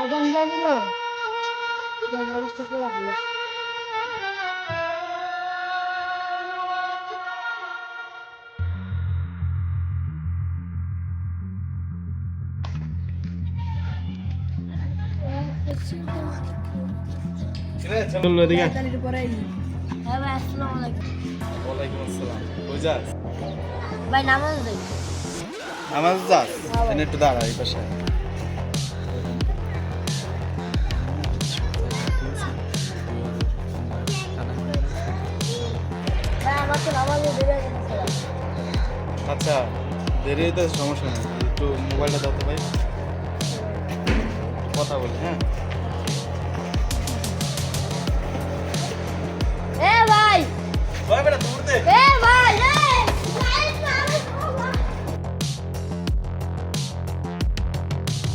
আজান জানিল ব্যবস্থা লাগল। চলো এদিকে হ্যাঁ ভাই নামাজ নামাজ যাস এনে একটু দাঁড়া এই পাশে। আমার আচ্ছা দেরি হইতে সমস্যা নেই। একটু মোবাইলটা দাও তো ভাই। কথা বলি হ্যাঁ?